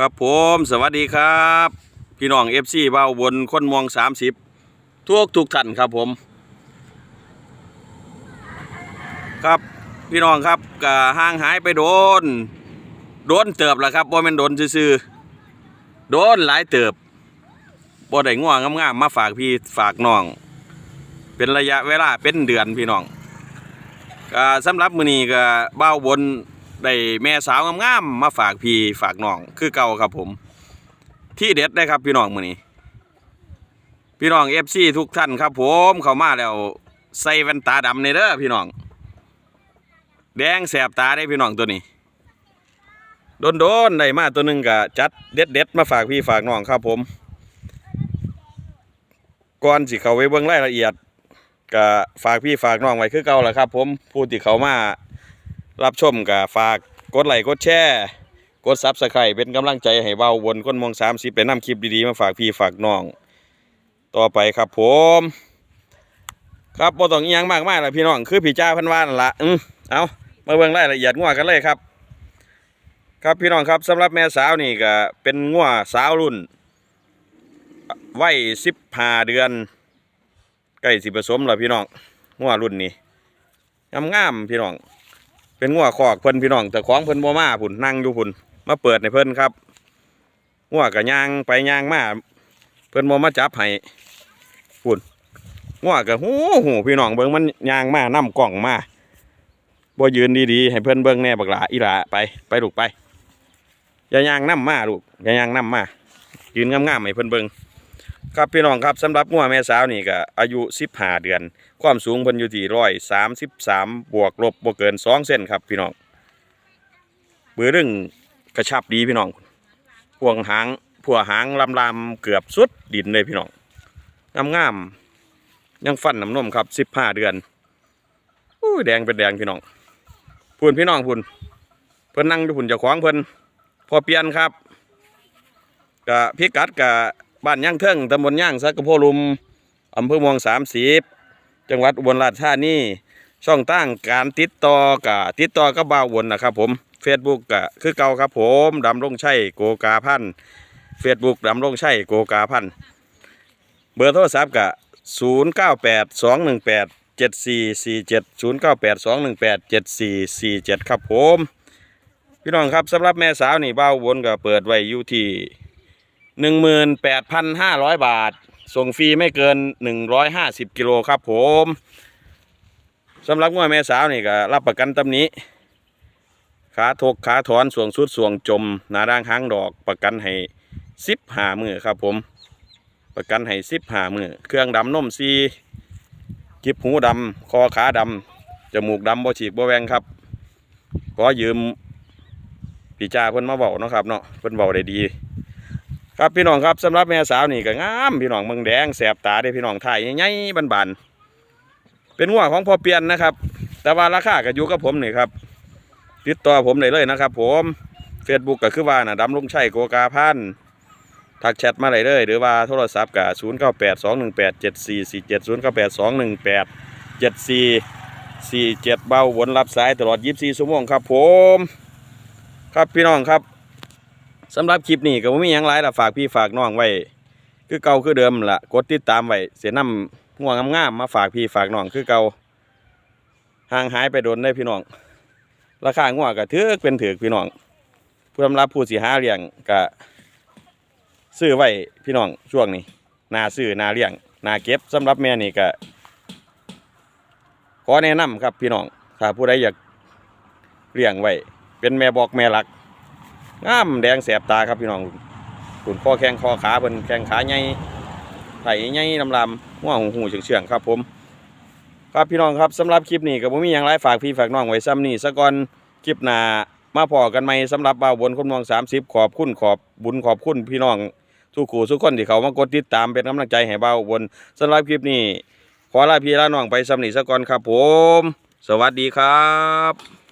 ครับผมสวัสดีครับ พี่น้องเอฟซีบ้าวบนคนมองสามสิบทุกทุกท่านครับผม ครับพี่น้องครับก็ห่างหายไปโดน โดนเติบแล้วครับบ่แม่นโดนซื่อโดนหลายเติบบ่ได้ง่วงงามๆมาฝากพี่ฝากน้อง เป็นระยะเวลาเป็นเดือนพี่น้องก็สำหรับมือนี้ก็บ้าวบน ได้แม่สาวงามๆมาฝากพี่ฝากน้องคือเก่าครับผม ที่เด็ดได้ครับพี่น้องมือนี้พี่น้อง FC ทุกท่านครับ ผมเข้ามาแล้วใส่แว่นตาดำในเด้อพี่น้อง แดงแสบตาได้พี่น้องตัวนี้โดนๆได้มาตัวหนึงก็จัดเด็ดๆมาฝากพี่ฝากน้องครับผมก่อนสิเขาไปเบิ่งรายละเอียดก็ฝากพี่ฝากน้องไว้คือเก่าแหละครับ ผมผู้ที่เขามา รับชมก็ฝากกดไลค์กดแชร์กดซับสไครต์เป็นกำลังใจให้เบาวนคนมองสามสิบไปนำคลิปดีๆมาฝากพี่ฝากน้อง ต่อไปครับผม ครับบ่ต้องอิหยังมากมายละพี่น้องคือพี่จ้าเพันว่านั่นละอืมเอามาเบิ่งรายละเอียดงัวกันเลยครับ ครับพี่น้องครับสำหรับแม่สาวนี่ก็เป็นงัวสาวรุ่นวัยสิบห้าเดือนใกล้สิผสมแล้วพี่น้องงัวรุ่นนี้งามๆพี่น้อง เป็นงัวคอกเพิ่นพี่น้องแต่ของเพิ่นบ่มาพุ่นนั่งอยู่พุ่นมาเปิดในเพิ่นครับงัวกะย่างไปย่างมาเพิ่นบ่มาจับให้พุ่นงัวกะหูหูพี่น้องเบิ่งมันย่างมานํกล่องมาบ่ยืนดีๆให้เพิ่นเบิ่งแน่บักหลาอีหลาไปไปลูกไปอย่าย่างนํมาลูกอย่าย่างนํมายืนงามๆให้เพิ่นเบิ่ง ครับพี่น้องครับสำหรับงัวแม่สาวนี่ก็อายุ15เดือน ความสูงเพิ่นอยู่ที่ร้อยสามสิบสามบวกลบบ่เกินสองเส้นครับพี่น้องเบื้อเรื่องกระชับดีพี่น้องพวงหางผัวหางลำลำเกือบสุดดินเลยพี่น้องงามงามยังฟันน้ำนมครับสิบห้าเดือนอู้ยแดงเป็นแดงพี่น้องพูนพี่น้องพูนเพิ่นนั่งอยู่พุ่นเจ้างเพิ่นพอเปลี่ยนครับกะพิกัดกะ บ้านย่างเทิงตำบลย่างสักกะโพลุมอำเภอเมวงสามสิบจังหวัดอุบลราชธานีช่องตั้งการติดต่อกับติดต่อกับบ่าววนนะครับ ผม Facebook ก็คือเก่าครับ ผมดำรงชัยโกกาพันธ์ Facebook ดำรงชัยโกกาพันเบอร์โทรศัพท์ก็0 9 8 2 1 8 7 4 4 7 0 9 8 2 1 8 7 4 4 7ครับผมพี่น้องครับสำหรับแม่สาวนี่บ่าววนก็เปิดไว้อยู่ที่ 18,500บาท ส่งฟรีไม่เกิน150กิโลครับผมสำหรับงวแม่สาวนี่ก็รับประกันตำนี้ ขาทกขาถอนส่วงสุดส่วงจม หนาด่างหางดอกประกันให้สิบหามือครับผม ประกันให้สิบหามือเครื่องดำนมซีกิบหูดำคอขาดำจมูกดำบ่ฉีกบ่แวงครับขอยืมพี่จ่าเพิ่นมาเบาเนาะครับเนาะเพิ่นเบาได้ดี ครับพี่น้องครับสำหรับแม่สาวนี่ก็งามพี่น้องเมืองแดงแสบตาได้พี่น้องถ่ายใหญ่ๆบานๆเป็นงัวของพอเปลี่ยนนะครับ แต่ว่าราคาก็อยู่กับผมนี่ครับ ติดต่อผมได้เลยนะครับ ผมเฟซบุ๊กก็คือว่านะดำลุงชัยโกกาพันทักแชทมาได้เลย หรือว่าโทรศัพท์กับศูนย์เก้าแปดสองหนึ่งแปดเจ็ดสี่สี่เจ็ดศูนย์เก้าแปดสองหนึ่งแปดเจ็ดสี่สี่เจ็ดเบาวนรับสายตลอดยี่สิบสี่ชั่วโมงครับ ผม ครับพี่น้องครับ สำหรับคลิปนี้ก็บ่มีหยังหลายละฝากพี่ฝากน้องไว้ คือเก่าคือเดิมละกดติดตามไว้เสียนำง่วงงามๆมาฝากพี่ฝากน้องคือเก่าห่างหายไปโดนได้พี่น้อง ราคาง่วงก็ถือเป็นถือพี่น้องผู้สำหรับผู้สิหาเลี้ยงก็ซื้อไว้พี่น้องช่วงนี้นาซื้อนาเลี้ยงนาเก็บสำหรับแม่นี่ก็ขอแนะนำครับพี่น้องถ้าผู้ใดอยากเลี้ยงไว้เป็นแม่บอกแม่หลัก งามแดงแสบตาครับพี่น้องขุนคอแข้งคอขาเพิ่นแข้งขาใหญ่ไถใหญ่ลำลำหัวหูหูเฉียงเฉียงๆครับผมครับพี่น้องครับสำหรับคลิปนี้ก็บ่มีหยังหลายฝากพี่ฝากน้องไว้ซ้ำนี่ซะก่อนคลิปหน้ามาพอกันใหมสำหรับบ่าวบนคนมอง30ขอบคุณขอบบุญขอบคุณพี่น้องทุกขู่ทุกคนที่เขามากดติดตามเป็นกำลังใจให้บ่าวบนสำหรับคลิปนี้ขอลาพี่ลาน้องไปซ้ำนี่ซะก่อนครับผม สวัสดีครับ